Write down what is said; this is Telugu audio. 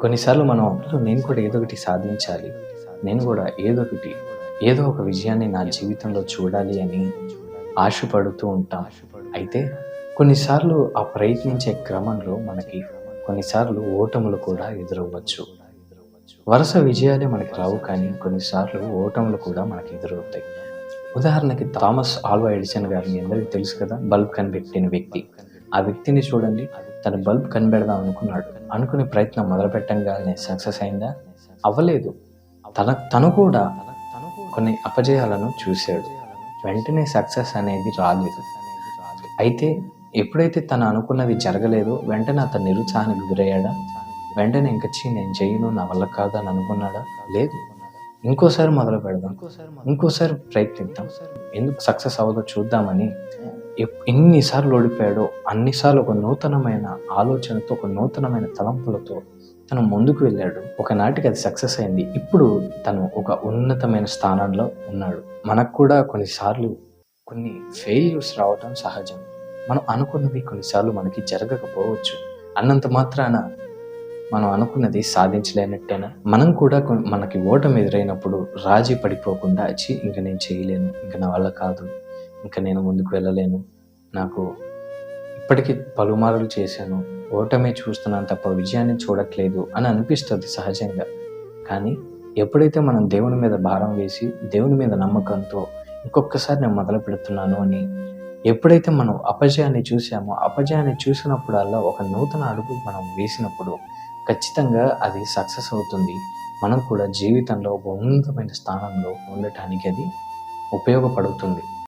కొన్నిసార్లు మనం "అసలు నేను కూడా ఏదో ఒకటి సాధించాలి. నేను కూడా ఏదో ఒకటి ఏదో ఒక విజయాన్ని నా జీవితంలో చూడాలి అని ఆశపడుతూ ఉంటాం. అయితే కొన్నిసార్లు ఆ ప్రయత్నించే క్రమంలో మనకి కొన్నిసార్లు ఓటములు కూడా ఎదురవ్వచ్చు. వరుస విజయాలే మనకి రావు కానీ కొన్నిసార్లు ఓటములు కూడా మనకి ఎదురవుతాయి. ఉదాహరణకి థామస్ ఆల్వా ఎడిసన్ గారిని అందరికీ తెలుసు కదా బల్బ్ కనిపెట్టిన వ్యక్తి. ఆ వ్యక్తిని చూడండి. తన బల్బ్ కనిపెడదాం అనుకున్నాడు. అనుకునే ప్రయత్నం మొదలు పెట్టంగానే సక్సెస్ అయిందా? అవ్వలేదు. తన తను కూడా కొన్ని అపజయాలను చూశాడు. వెంటనే సక్సెస్ అనేది రాలేదు. అయితే ఎప్పుడైతే తను అనుకున్నది జరగలేదో వెంటనే అతను నిరుత్సాహానికి గురయ్యాడా? వెంటనే ఇంకచ్చి నేను చేయను నా వల్ల కాదని అనుకున్నాడా? లేదు. ఇంకోసారి మొదలు పెడదాం ఇంకోసారి ప్రయత్నిద్దాం. ఎందుకు సక్సెస్ అవ్వదో చూద్దామని ఎన్నిసార్లు ఓడిపోయాడో అన్నిసార్లు ఒక నూతనమైన ఆలోచనతో ఒక నూతనమైన తలంపులతో తను ముందుకు వెళ్ళాడు. ఒకనాటికి అది సక్సెస్ అయింది. ఇప్పుడు తను ఒక ఉన్నతమైన స్థానంలో ఉన్నాడు. మనకు కూడా కొన్నిసార్లు కొన్ని ఫెయిల్యూర్స్ రావటం సహజం. మనం అనుకున్నవి కొన్నిసార్లు మనకి జరగకపోవచ్చు. అన్నంత మాత్రాన మనం అనుకున్నది సాధించలేనట్టేనా? మనం కూడా మనకి ఓటమి ఎదురైనప్పుడు రాజీ పడిపోకుండా వచ్చి ఇంకా నేను చేయలేను. ఇంకా నా వల్ల కాదు. ఇంకా నేను ముందుకు వెళ్ళలేను. నాకు ఇప్పటికీ పలుమార్లు చేశాను. ఓటమే చూస్తున్నాను తప్ప విజయాన్ని చూడట్లేదు అని అనిపిస్తుంది సహజంగా. కానీ ఎప్పుడైతే మనం దేవుని మీద భారం వేసి దేవుని మీద నమ్మకంతో ఇంకొకసారి నేను మొదలు పెడుతున్నాను అని ఎప్పుడైతే మనం అపజయాన్ని చూసామో అపజయాన్ని చూసినప్పుడల్లా ఒక నూతన అడుగు మనం వేసినప్పుడు ఖచ్చితంగా అది సక్సెస్ అవుతుంది. మనం కూడా జీవితంలో ఒక ఉన్నతమైన స్థానంలో ఉండటానికి అది ఉపయోగపడుతుంది.